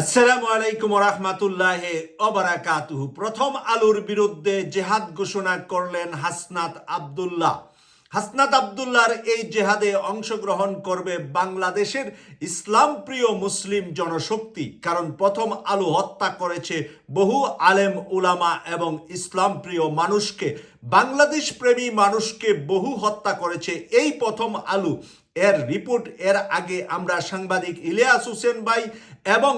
আসসালামু আলাইকুম রহমাতুল্লাহ অবরাকাতুহু প্রথম আলুর বিরুদ্ধে জেহাদ ঘোষণা করলেন হাসনাত আবদুল্লাহ। হাসনাত আবদুল্লাহর এই জেহাদে অংশগ্রহণ করবে বাংলাদেশের ইসলাম প্রিয় মুসলিম জনশক্তি, কারণ প্রথম আলু হত্যা করেছে বহু আলেম উলামা এবং ইসলাম প্রিয় মানুষকে। বাংলাদেশ প্রেমী মানুষকে বহু হত্যা করেছে এই প্রথম আলু। এর রিপোর্ট এর আগে আমরা সাংবাদিক ইলিয়াস হোসেন ভাই এবং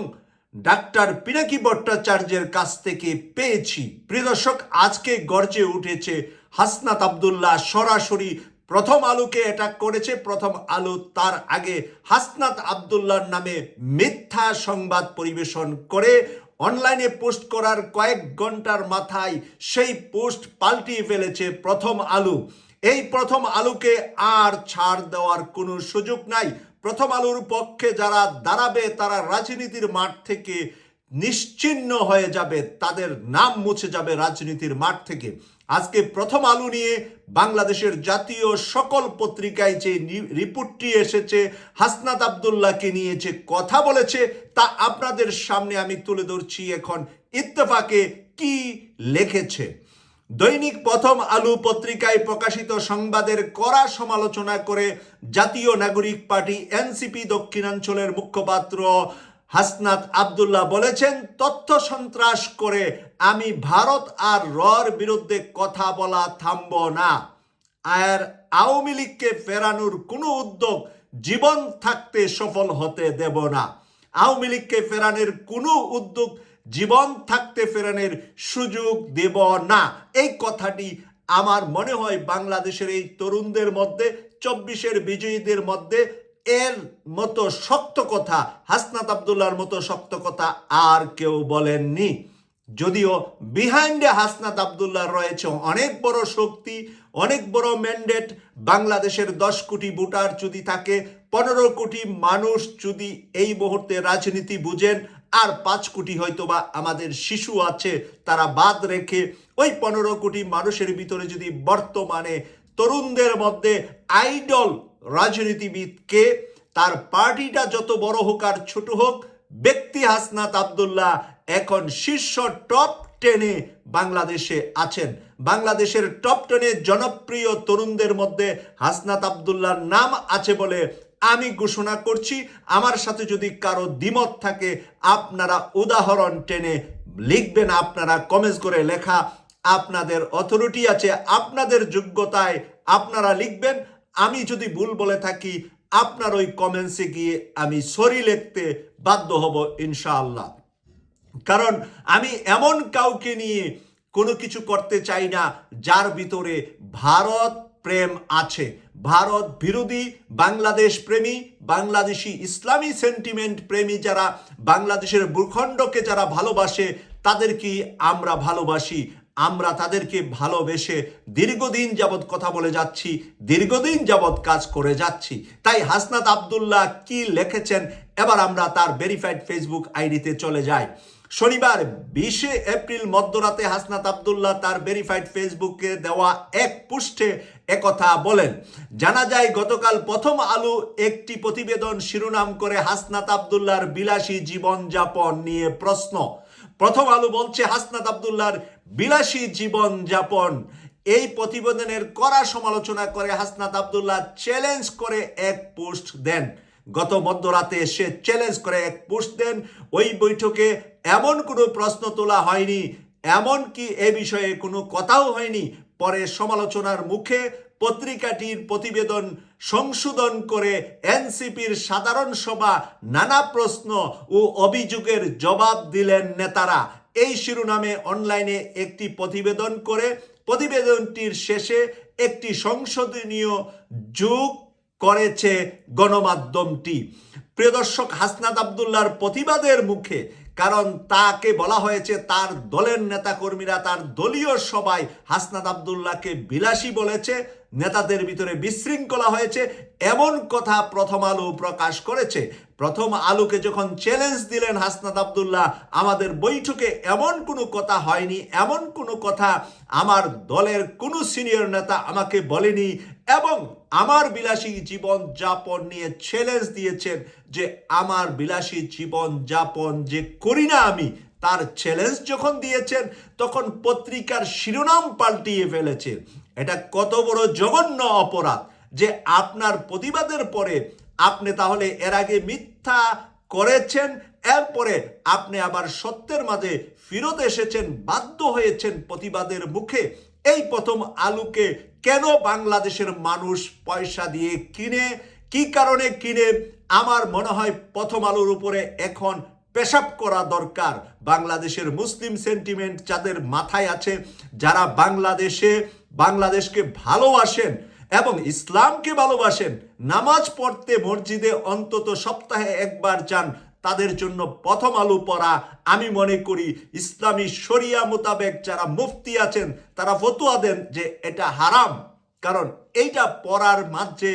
ডাক্তার পিনাকি ভট্টাচার্যের কাছ থেকে পেয়েছি। প্রিয় দর্শক, আজকে গর্জে উঠেছে হাসনাত আবদুল্লাহ সরাসরি প্রথম আলোকে অ্যাটাক করেছে। প্রথম আলো তার আগে হাসনাত আবদুল্লাহর নামে মিথ্যা সংবাদ পরিবেশন করে অনলাইনে পোস্ট করার কয়েক ঘণ্টার মাথায় সেই পোস্ট পাল্টিয়ে ফেলেছে প্রথম আলু। এই প্রথম আলুকে আর ছাড় দেওয়ার কোনো সুযোগ নাই। প্রথম আলুর পক্ষে যারা দাঁড়াবে, তারা রাজনীতির মাঠ থেকে নিশ্চিহ্ন হয়ে যাবে। তাদের নাম মুছে যাবে রাজনীতির মাঠ থেকে। আজকে প্রথম আলু নিয়ে বাংলাদেশের জাতীয় সকল পত্রিকায় যে রিপোর্টটি এসেছে, হাসনাত আবদুল্লাহকে নিয়ে যে কথা বলেছে, তা আপনাদের সামনে আমি তুলে ধরছি। এখন ইত্তেফাকে কি লিখেছে? দৈনিক প্রথম আলু পত্রিকায় প্রকাশিত সংবাদের কড়া সমালোচনা করে জাতীয় নাগরিক পার্টি এনসিপি দক্ষিণাঞ্চলের মুখপাত্র হাসনাত আবদুল্লাহ বলেছেন, তথ্য সন্ত্রাস করে আমি ভারত আর রর বিরুদ্ধে কথা বলা থামব না। আর আওয়ামী লীগকে ফেরানোর কোনো উদ্যোগ জীবন থাকতে সফল হতে দেব না। আওয়ামী লীগকে ফেরানোর কোনো উদ্যোগ জীবন থাকতে ফেরানোর সুযোগ দেব না। এই কথাটি আমার মনে হয় বাংলাদেশের এই তরুণদের মধ্যে, চব্বিশের বিজয়ীদের মধ্যে এর মতো শক্ত কথা, হাসনাত আবদুল্লার মতো শক্ত কথা আর কেউ বলেননি। যদিও বিহাইন্ডে হাসনাত আবদুল্লাহ রয়েছে অনেক বড় শক্তি, অনেক বড় ম্যান্ডেট বাংলাদেশের দশ কোটি ভোটার যদি থাকে, পনেরো কোটি মানুষ যদি এই মুহূর্তে রাজনীতি বুঝেন আর পাঁচ কোটি হয়তোবা আমাদের শিশু আছে, তারা বাদ রেখে ওই পনেরো কোটি মানুষের ভিতরে যদি বর্তমানে তরুণদের মধ্যে আইডল রাজনীতিবিদকে তার পার্টিটা যত বড় হোক আর ছোট হোক, ব্যক্তি হাসনাত আবদুল্লাহ এখন শীর্ষ টপ টেনে বাংলাদেশে আছেন। বাংলাদেশের টপ টেনে জনপ্রিয় তরুণদের মধ্যে হাসনাত আবদুল্লাহর নাম আছে বলে আমি ঘোষণা করছি, আমার সাথে যদি কারও দ্বিমত থাকে, আপনারা উদাহরণ টেনে লিখবেন, আপনারা কমেন্টস করে লেখা আপনাদের অথরিটি আছে, আপনাদের যোগ্যতায় আপনারা লিখবেন। আমি যদি ভুল বলে থাকি, আপনার ওই কমেন্টসে গিয়ে আমি সরি লিখতে বাধ্য হব, ইনশাআল্লাহ। কারণ আমি এমন কাউকে নিয়ে কোনো কিছু করতে চাই না, যার ভিতরে ভারত প্রেম আছে। ভারত বিরোধী বাংলাদেশ প্রেমী, বাংলাদেশি ইসলামী সেন্টিমেন্ট প্রেমী যারা, বাংলাদেশের ভূখণ্ডকে যারা ভালোবাসে তাদেরকে আমরা ভালোবাসি। আমরা তাদেরকে ভালোবেসে দীর্ঘদিন যাবৎ কথা বলে যাচ্ছি, দীর্ঘদিন যাবৎ কাজ করে যাচ্ছি। তাই হাসনাত আবদুল্লাহ কি লিখেছেন? এবার আমরা তার ভেরিফাইড ফেসবুক আইডিতে চলে যাই। শনিবার বিশে এপ্রিল মধ্যরাতে হাসনাত আবদুল্লাহ তার ভেরিফাইড ফেসবুকে দেওয়া এক পোস্টে একথা বলেন। জানা যায়, গতকাল প্রথম আলু একটি প্রতিবেদন শিরোনাম করে হাসনাত আবদুল্লাহর বিলাসী জীবনযাপন নিয়ে প্রশ্ন। প্রথম আলু বলছে, হাসনাত আবদুল্লাহর বিলাসী জীবন যাপন এই প্রতিবেদনের কড়া সমালোচনা করে হাসনাত আবদুল্লাহ চ্যালেঞ্জ করে এক পোস্ট দেন। গত মধ্যরাতে সে চ্যালেঞ্জ করে এক পোস্ট দেন। ওই বৈঠকে এমন কোনো প্রশ্ন তোলা হয়নি, এমন কি এ বিষয়ে কোনো কথাও হয়নি। পরে সমালোচনার মুখে পত্রিকাটির প্রতিবেদন সংশোধন করে এনসিপির সাধারণ সভা নানা প্রশ্ন ও অভিযোগের জবাব দিলেন নেতারা। এই শিরোনামে অনলাইনে একটি প্রতিবেদন করে, প্রতিবেদনটির শেষে একটি সংশোধনীয় যোগ করেছে গণমাধ্যমটি। প্রিয় দর্শক, হাসনাত আবদুল্লাহর প্রতিবাদের মুখে, কারণ তাকে বলা হয়েছে তার দলের নেতাকর্মীরা, তার দলীয় সবাই হাসনাত আবদুল্লাহকে বিলাসী বলেছে, নেতাদের ভিতরে বিশৃঙ্খলা হয়েছে, এমন কথা প্রথম আলো প্রকাশ করেছে। প্রথম আলোকে যখন চ্যালেঞ্জ দিলেন হাসনাত আবদুল্লাহ, আমাদের বৈঠকে এমন কোনো কথা হয়নি, এমন কোনো কথা আমার দলের কোনো সিনিয়র নেতা আমাকে বলেনি এবং আমার বিলাসী জীবন যাপন নিয়ে চ্যালেঞ্জ দিয়েছেন যে আমার বিলাসী জীবন যাপন যে করি না আমি, তার চ্যালেঞ্জ যখন দিয়েছেন, তখন পত্রিকার শিরোনাম পাল্টিয়ে ফেলেছে। এটা কত বড় জঘন্য অপরাধ যে আপনার প্রতিবাদের পরে আপনি তাহলে এর আগে মিথ্যা করেছেন, এরপরে আপনি আবার সত্যের মাঝে ফিরত এসেছেন, বাধ্য হয়েছেন প্রতিবাদের মুখে। এই প্রথম আলুকে কেন বাংলাদেশের মানুষ পয়সা দিয়ে কিনে? কি কারণে কিনে? আমার মনে হয় প্রথম আলুর উপরে এখন পেশাব করা দরকার। বাংলাদেশের মুসলিম সেন্টিমেন্ট যাদের মাথায় আছে, যারা বাংলাদেশে, বাংলাদেশকে ভালোবাসেন এবং ইসলামকে ভালোবাসেন, নামাজ পড়তে মসজিদে অন্তত সপ্তাহে একবার যান তাদের জন্য প্রথম আলু পড়া। আমি মনে করি ইসলামী শরিয়া মোতাবেক যারা মুফতি আছেন, তারা ফতুয়া দেন যে এটা হারাম। কারণ এইটা পড়ার মাঝে,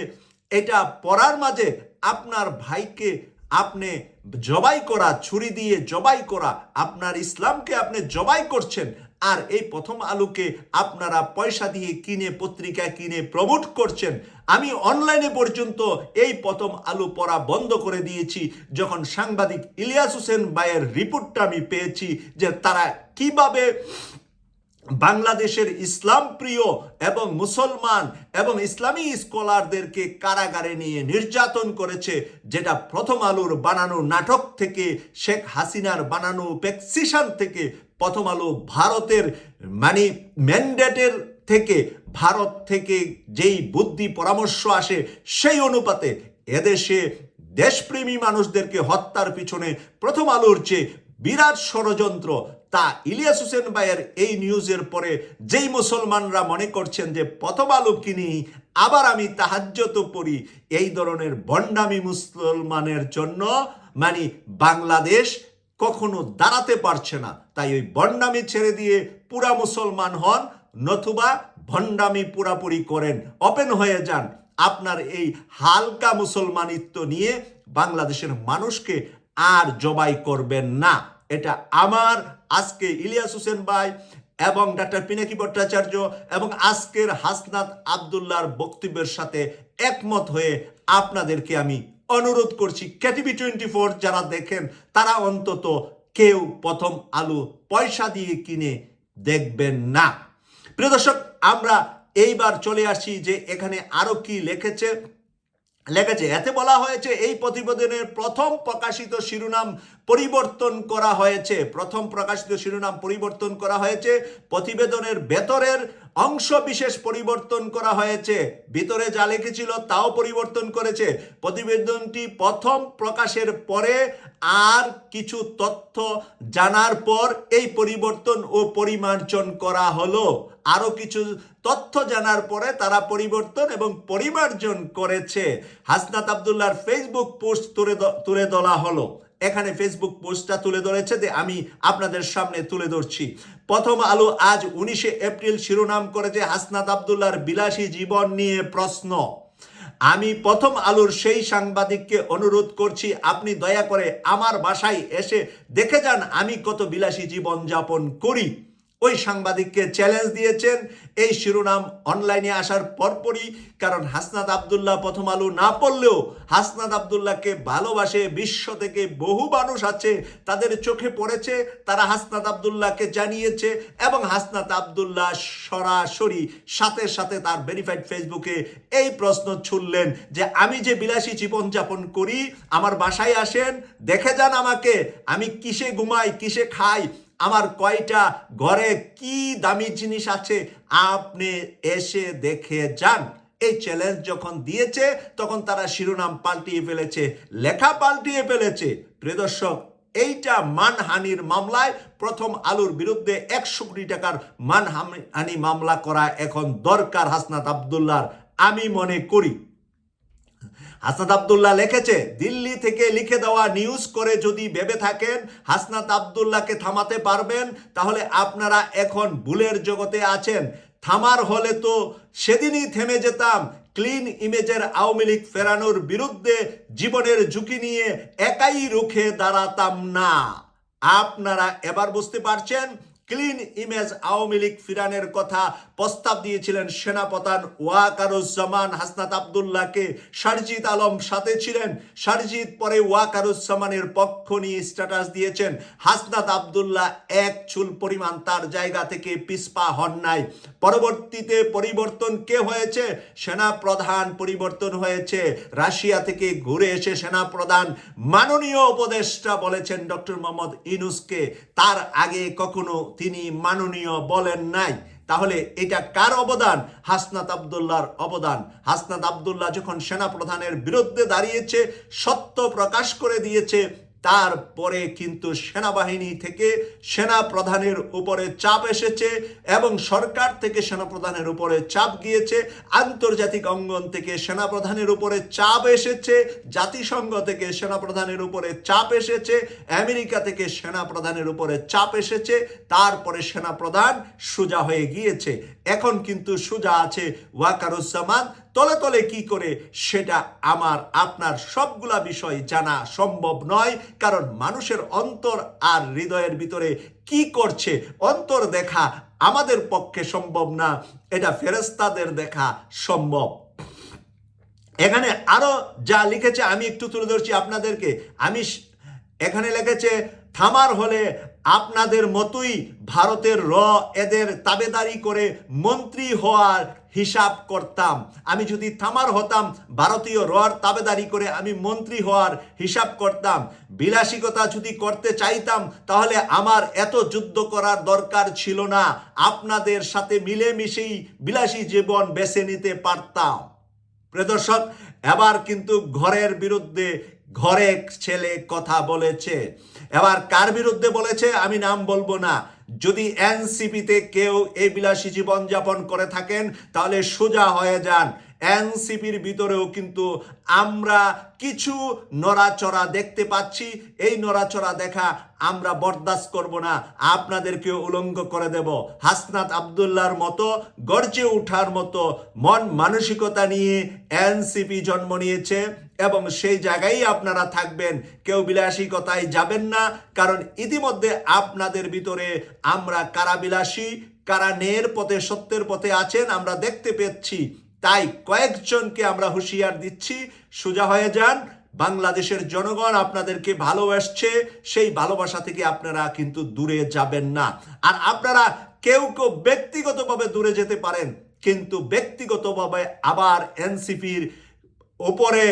এটা পড়ার মাঝে আপনার ভাইকে আপনি জবাই করা, ছুরি দিয়ে জবাই করা, আপনার ইসলামকে আপনি জবাই করছেন আর এই প্রথম আলুকে আপনারা পয়সা দিয়ে কিনে, পত্রিকা কিনে প্রমোট করছেন। আমি অনলাইনে পর্যন্ত এই প্রথম আলু পড়া বন্ধ করে দিয়েছি, যখন সাংবাদিক ইলিয়াস হোসেন ভাইয়ের রিপোর্টটা আমি পেয়েছি যে তারা কীভাবে বাংলাদেশের ইসলাম প্রিয় এবং মুসলমান এবং ইসলামী স্কলারদেরকে কারাগারে নিয়ে নির্যাতন করেছে, যেটা প্রথম আলোর বানানো নাটক থেকে, শেখ হাসিনার বানানো পেক্সিশন থেকে, প্রথম আলো ভারতের মানে ম্যান্ডেটের থেকে ভারত থেকে যেই বুদ্ধি, পরামর্শ আসে, সেই অনুপাতে এদেশে দেশপ্রেমী মানুষদেরকে হত্যার পিছনে প্রথম আলোর চেয়ে বিরাট ষড়যন্ত্র। তা ইলিয়াস হোসেন ভাইয়ের এই নিউজের পরে যেই মুসলমানরা মনে করছেন যে প্রথম আলো কিনি, আবার আমি তাহাজ্যত পড়ি, এই ধরনের বন্ডামি মুসলমানের জন্য মানে বাংলাদেশ কখনো দাঁড়াতে পারছে না। তাই ওই বন্ডামি ছেড়ে দিয়ে পুরা মুসলমান হন, নতুবা ভণ্ডামি পুরাপুরি করেন ওপেন হয়ে যান। আপনার এই হালকা মুসলমানিত্ব নিয়ে বাংলাদেশের মানুষকে আর জবাই করবেন না। এটা আমার, আজকে ইলিয়াস হোসেন ভাই এবং ডাক্তার পিনাকি ভট্টাচার্য এবং আজকের হাসনাত আবদুল্লাহর বক্তব্যের সাথে একমত হয়ে আপনাদেরকে আমি অনুরোধ করছি ক্যাটিভি টোয়েন্টি ফোর যারা দেখেন, তারা অন্তত কেউ প্রথম আলু পয়সা দিয়ে কিনে দেখবেন না। প্রিয় দর্শক আমরা এইবার চলে আসি যে এখানে আরও কি লেখেছে। লেখেছে, এতে বলা হয়েছে, এই প্রতিবেদনের প্রথম প্রকাশিত শিরোনাম পরিবর্তন করা হয়েছে। প্রথম প্রকাশিত শিরোনাম পরিবর্তন করা হয়েছে। প্রতিবেদনের ভেতরের অংশ বিশেষ পরিবর্তন করা হয়েছে। ভিতরে যা লিখেছিল তাও পরিবর্তন করেছে। প্রতিবেদনটি প্রথম প্রকাশের পরে আর কিছু তথ্য জানার পর এই পরিবর্তন ও পরিমার্জন করা হলো। আরও কিছু তথ্য জানার পরে তারা পরিবর্তন এবং পরিমার্জন করেছে। হাসনাত আবদুল্লাহর ফেসবুক পোস্ট তুলে তুলে ধরা হলো। এখানে ফেসবুক পোস্টটা তুলে ধরেছে যে আমি আপনাদের সামনে তুলে ধরছি। প্রথম আলো আজ উনিশে এপ্রিল শিরোনাম করেছে হাসনাত আবদুল্লার বিলাসী জীবন নিয়ে প্রশ্ন। আমি প্রথম আলোর সেই সাংবাদিককে অনুরোধ করছি, আপনি দয়া করে আমার বাসায় এসে দেখে যান আমি কত বিলাসী জীবন যাপন করি। ওই সাংবাদিককে চ্যালেঞ্জ দিয়েছেন। এই শিরোনাম অনলাইনে আসার পরপরই, কারণ হাসনাত আবদুল্লাহ প্রথম আলো না পড়লেও হাসনাত আবদুল্লাহকে ভালোবাসে, বিশ্ব থেকে বহু মানুষ আছে, তাদের চোখে পড়েছে, তারা হাসনাত আবদুল্লাহকে জানিয়েছে এবং হাসনাত আবদুল্লাহ সরাসরি সাথে সাথে তার ভেরিফাইড ফেসবুকে এই প্রশ্ন ছুড়লেন যে, আমি যে বিলাসী জীবনযাপন করি, আমার বাসায় আসেন, দেখে যান আমাকে, আমি কিসে ঘুমাই, কিসে খাই আমার কয়টা ঘরে কি দামি জিনিস আছে, আপনি এসে দেখে যান। এই চ্যালেঞ্জ যখন দিয়েছে, তখন তারা শিরোনাম পাল্টিয়ে ফেলেছে, লেখা পাল্টিয়ে ফেলেছে। প্রিয় দর্শক, এইটা মানহানির মামলায় প্রথম আলুর বিরুদ্ধে একশো কোটি টাকার মানহানি মামলা করা এখন দরকার হাসনাত আবদুল্লার আমি মনে করি হাসনাত আবদুল্লাহ লিখেছে, দিল্লি থেকে লিখে দেওয়া নিউজ করে যদি ভেবে থাকেন, হাসনাত আবদুল্লাহকে থামাতে পারবেন, তাহলে আপনারা এখন ভুলের জগতে আছেন। থামার হলে তো সেদিনই থেমে যেতাম। ক্লিন ইমেজের আওয়ামী লীগ ফেরানোর বিরুদ্ধে জীবনের ঝুঁকি নিয়ে একাই রুখে দাঁড়াতাম না। আপনারা এবার বুঝতে পারছেন ক্লিন ইমেজ আওয়ামী লীগ ফিরানের কথা প্রস্তাব দিয়েছিলেন সেনাপ্রধান ওয়াকারুজ্জামান হাসনাত আবদুল্লাহকে। সারজিৎ আলম সাথে ছিলেন। সারজিৎ পরে ওয়াকারুজ্জামানের পক্ষ নিয়ে স্ট্যাটাস দিয়েছেন। হাসনাত আবদুল্লাহ এক চুল পরিমাণ তার জায়গা থেকে পিসপা হন নাই। পরবর্তীতে পরিবর্তন কে হয়েছে? সেনা প্রধান পরিবর্তন হয়েছে। রাশিয়া থেকে ঘুরে এসে সেনা প্রধান মাননীয় উপদেষ্টা বলেছেন ডক্টর মোহাম্মদ ইনুসকে তার আগে কখনো তিনি মাননীয় বলেন নাই। তাহলে এটা কার অবদান? হাসনাত আবদুল্লাহর অবদান। হাসনাত আবদুল্লাহ যখন সেনা প্রধানের বিরুদ্ধে দাঁড়িয়েছে, সত্য প্রকাশ করে দিয়েছে তারপরে কিন্তু সেনাবাহিনী থেকে সেনা প্রধানের উপরে চাপ এসেছে এবং সরকার থেকে সেনা প্রধানের উপরে চাপ গিয়েছে, আন্তর্জাতিক অঙ্গন থেকে সেনা প্রধানের উপরে চাপ এসেছে, জাতিসংঘ থেকে সেনা প্রধানের উপরে চাপ এসেছে, আমেরিকা থেকে সেনা প্রধানের উপরে চাপ এসেছে, তারপরে সেনা প্রধান সোজা হয়ে গিয়েছে। এখন কিন্তু সোজা আছে ওয়াকারুজ্জামান তলে তলে কি করে সেটা আমার, আপনার সবগুলা বিষয় জানা সম্ভব নয়। কারণ মানুষের অন্তর আর হৃদয়ের ভিতরে কি করছে, অন্তর দেখা আমাদের পক্ষে সম্ভব না, এটা ফেরেস্তাদের দেখা সম্ভব। এখানে আরও যা লিখেছে, আমি একটু তুলে ধরছি আপনাদেরকে। আমি এখানে লিখেছে, থামার হলে আপনাদের মতোই ভারতের র এদের তাবেদারি করে মন্ত্রী হওয়ার হিসাব করতাম। আমি যদি থামার হতাম, ভারতীয় রর তাবেদারি করে আমি মন্ত্রী হওয়ার হিসাব করতাম। বিলাসিকতা যদি করতে চাইতাম, তাহলে আমার এত যুদ্ধ করার দরকার ছিল না। আপনাদের সাথে মিলেমিশেই বিলাসী জীবন বেছে নিতে পারতাম। প্রিয় দর্শক, এবার কিন্তু ঘরের বিরুদ্ধে ঘরে ছেলে কথা বলেছে। এবার কার বিরুদ্ধে বলেছে আমি নাম বলব না। যদি এনসিপিতে কেউ এই বিলাসী জীবন যাপন করে থাকেন, তাহলে সোজা হয়ে যান। এনসিপির ভিতরেও কিন্তু আমরা কিছু নড়াচড়া দেখতে পাচ্ছি। এই নড়াচড়া দেখা আমরা বরদাস্ত করব না। আপনাদেরকে উলঙ্গ করে দেব। হাসনাত আবদুল্লাহর মতো, গর্জে ওঠার মতো, মন মানসিকতা নিয়ে এনসিপি জন্ম নিয়েছে এবং সেই জায়গায় আপনারা থাকবেন। কেউ বিলাসিকতায় যাবেন না, কারণ ইতিমধ্যে আপনাদের ভিতরে আমরা কারা বিলাসী কারা নের পথে, সত্যের পথে আছেন, আমরা দেখতে পেয়েছি। তাই কয়েকজনকে আমরা হুঁশিয়ার দিচ্ছি। সোজা হয়ে যান। বাংলাদেশের জনগণ আপনাদেরকে ভালোবাসছে। সেই ভালোবাসা থেকে আপনারা কিন্তু দূরে যাবেন না। আর আপনারা কেউ কেউ ব্যক্তিগতভাবে দূরে যেতে পারেন, কিন্তু ব্যক্তিগতভাবে আবার এনসিপির ওপরে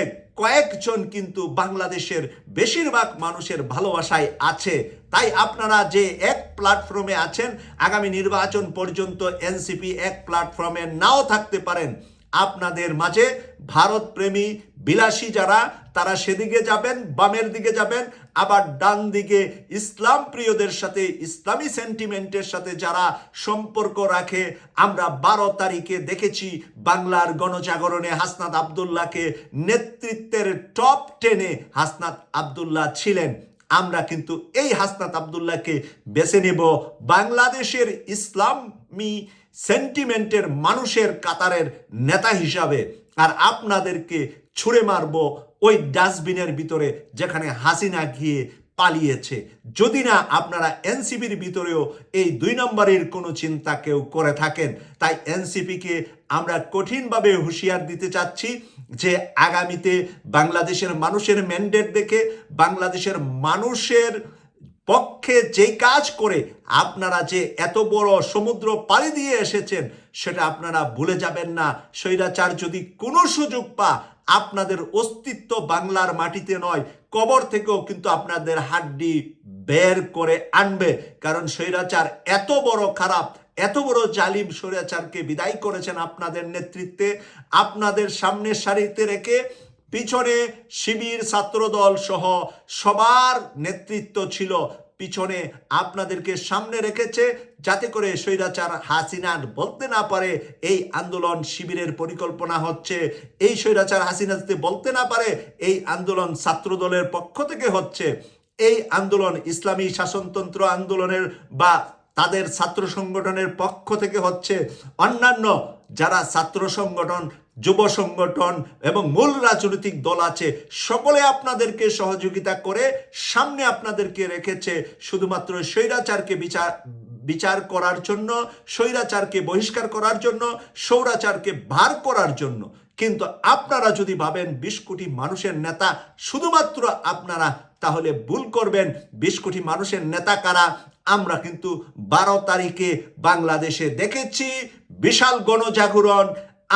কয়েকজন কিন্তু বাংলাদেশের বেশিরভাগ মানুষের ভালোবাসায় আছে। তাই আপনারা যে এক প্ল্যাটফর্মে আছেন, আগামী নির্বাচন পর্যন্ত এনসিপি এক প্ল্যাটফর্মে নাও থাকতে পারেন। আপনাদের মাঝে ভারত প্রেমী বিলাসী যারা, তারা সেদিকে যাবেন, বামের দিকে যাবেন, আবার ডান দিকে ইসলাম প্রিয়দের সাথে, ইসলামী সেন্টিমেন্টের সাথে যারা সম্পর্ক রাখে, আমরা বারো তারিখে দেখেছি বাংলার গণজাগরণে হাসনাত আবদুল্লাহকে নেতৃত্বের টপ টেনে হাসনাত আবদুল্লাহ ছিলেন। আমরা কিন্তু এই হাসনাত আবদুল্লাহকে বেছে নেব বাংলাদেশের ইসলামী সেন্টিমেন্টের মানুষের কাতারের নেতা হিসাবে আর আপনাদেরকে ছুঁড়ে মারব ওই ডাস্টবিনের ভিতরে যেখানে হাসিনা গিয়ে পালিয়েছে। যদি না আপনারা এনসিপির ভিতরেও এই দুই নম্বরের কোনো চিন্তা কেউ করে থাকেন, তাই এনসিপিকে আমরা কঠিনভাবে হুঁশিয়ার দিতে চাচ্ছি যে আগামীতে বাংলাদেশের মানুষের ম্যান্ডেট দেখে বাংলাদেশের মানুষের পক্ষে যে কাজ করে আপনারা যে এত বড় সমুদ্র পাড়ি দিয়ে এসেছেন, সেটা আপনারা ভুলে যাবেন না। স্বৈরাচার যদি কোনো সুযোগ পা আপনাদের অস্তিত্ব বাংলার মাটিতে নয়, কবর থেকেও কিন্তু আপনাদের হাড্ডি বের করে আনবে। কারণ স্বৈরাচার এত বড় খারাপ, এত বড় জালিম স্বৈরাচারকে বিদায় করেছেন আপনাদের নেতৃত্বে। আপনাদের সামনের সারিতে রেখে পিছনে শিবির ছাত্রদল সহ সবার নেতৃত্ব ছিল। পিছনে আপনাদেরকে সামনে রেখেছে যাতে করে স্বৈরাচার হাসিনার বলতে না পারে এই আন্দোলন শিবিরের পরিকল্পনা হচ্ছে। এই স্বৈরাচার হাসিনা যাতে বলতে না পারে, এই আন্দোলন ছাত্রদলের পক্ষ থেকে হচ্ছে। এই আন্দোলন ইসলামী শাসনতন্ত্র আন্দোলনের বা তাদের ছাত্র সংগঠনের পক্ষ থেকে হচ্ছে। অন্যান্য যারা ছাত্র সংগঠন, যুব সংগঠন এবং মূল রাজনৈতিক দল আছে, সকলে আপনাদেরকে সহযোগিতা করে সামনে আপনাদেরকে রেখেছে শুধুমাত্র স্বৈরাচারকে বিচার বিচার করার জন্য, স্বৈরাচারকে বহিষ্কার করার জন্য সৌরাচারকে ভার করার জন্য। কিন্তু আপনারা যদি ভাবেন বিশ কোটি মানুষের নেতা শুধুমাত্র আপনারা, তাহলে ভুল করবেন। বিশ কোটি মানুষের নেতা কারা? আমরা কিন্তু বারো তারিখে বাংলাদেশে দেখেছি বিশাল গণজাগরণ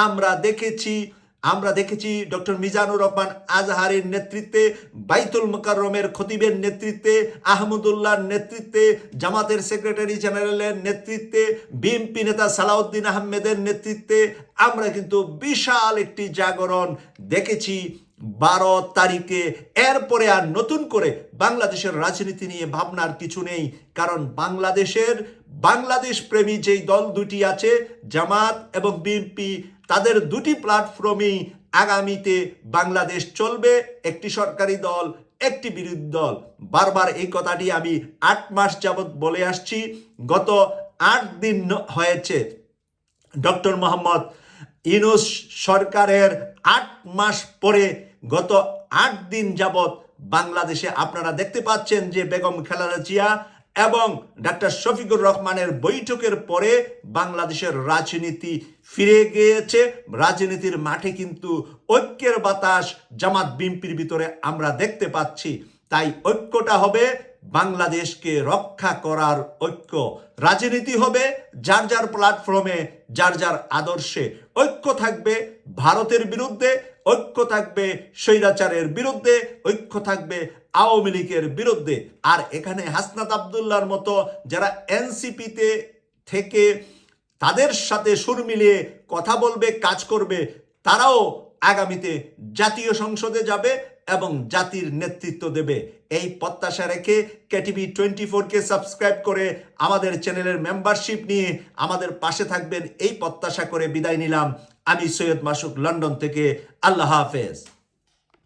আমরা দেখেছি আমরা দেখেছি ডক্টর মিজানুর রহমান আজহারের নেতৃত্বে, বাইতুল মোকাররমের খতিবের নেতৃত্বে, আহমদুল্লাহর নেতৃত্বে, জামাতের সেক্রেটারি জেনারেলের নেতৃত্বে, বিএনপি নেতা সালাউদ্দিন আহমেদের নেতৃত্বে, আমরা কিন্তু বিশাল একটি জাগরণ দেখেছি। বারো তারিখে এরপরে আর নতুন করে বাংলাদেশের রাজনীতি নিয়ে ভাবনার কিছু নেই, কারণ বাংলাদেশের বাংলাদেশ প্রেমী যেই দল দুটি আছে, জামাত এবং বিএনপি, তাদের দুটি প্ল্যাটফর্মেই আগামীতে বাংলাদেশ চলবে, একটি সরকারি দল, একটি বিরোধী দল। বারবার এই কথাটি আমি আট মাস যাবৎ বলে আসছি। গত আট দিন হয়েছে, ডক্টর মোহাম্মদ ইউনুস সরকারের আট মাস পরে গত আট দিন যাবৎ বাংলাদেশে আপনারা দেখতে পাচ্ছেন যে বেগম খালেদা জিয়া এবং ডাক্তার শফিকুর রহমানের বৈঠকের পরে বাংলাদেশের রাজনীতি ফিরে গিয়েছে। রাজনীতির মাঠে কিন্তু ঐক্যের বাতাস জামাত বিম্পির ভিতরে আমরা দেখতে পাচ্ছি। তাই ঐক্যটা হবে বাংলাদেশকে রক্ষা করার ঐক্য। রাজনীতি হবে, যার যার প্ল্যাটফর্মে যার যার আদর্শে ঐক্য থাকবে ভারতের বিরুদ্ধে, ঐক্য থাকবে স্বৈরাচারের বিরুদ্ধে, ঐক্য থাকবে আওয়ামী লীগের বিরুদ্ধে। আর এখানে হাসনাত আবদুল্লার মতো যারা এনসিপিতে থেকে তাদের সাথে সুর মিলিয়ে কথা বলবে, কাজ করবে, তারাও আগামীতে জাতীয় সংসদে যাবে। এবং জাতির নেতৃত্ব দেবে। এই প্রত্যাশা রেখে কেটিভি টোয়েন্টি ফোরকে সাবস্ক্রাইব করে আমাদের চ্যানেলের মেম্বারশিপ নিয়ে আমাদের পাশে থাকবেন। এই প্রত্যাশা করে বিদায় নিলাম। আমি সৈয়দ মাসুক, লন্ডন থেকে। আল্লাহ হাফেজ।